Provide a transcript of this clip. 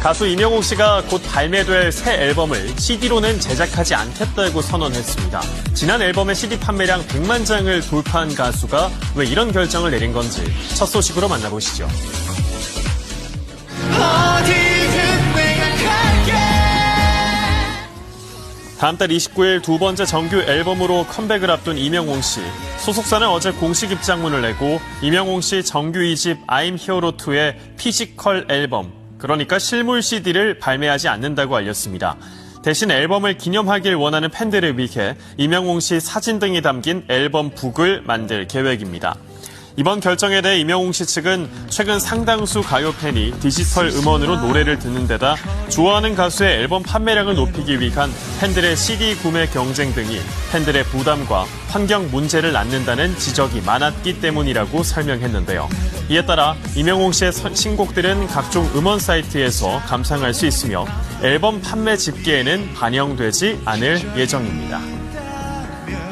가수 이명옥 씨가 곧 발매될 새 앨범을 CD로는 제작하지 않겠다고 선언했습니다. 지난 앨범의 CD 판매량 100만 장을 돌파한 가수가 왜 이런 결정을 내린 건지 첫 소식으로 만나보시죠. 다음 달 29일 두 번째 정규 앨범으로 컴백을 앞둔 이명웅 씨. 소속사는 어제 공식 입장문을 내고 이명웅 씨 정규 2집 I'm Hero 2의 피지컬 앨범, 그러니까 실물 CD를 발매하지 않는다고 알렸습니다. 대신 앨범을 기념하길 원하는 팬들을 위해 이명웅 씨 사진 등이 담긴 앨범 북을 만들 계획입니다. 이번 결정에 대해 이명웅 씨 측은 최근 상당수 가요 팬이 디지털 음원으로 노래를 듣는 데다 좋아하는 가수의 앨범 판매량을 높이기 위한 팬들의 CD 구매 경쟁 등이 팬들의 부담과 환경 문제를 낳는다는 지적이 많았기 때문이라고 설명했는데요. 이에 따라 이명웅 씨의 선- 신곡들은 각종 음원 사이트에서 감상할 수 있으며 앨범 판매 집계에는 반영되지 않을 예정입니다.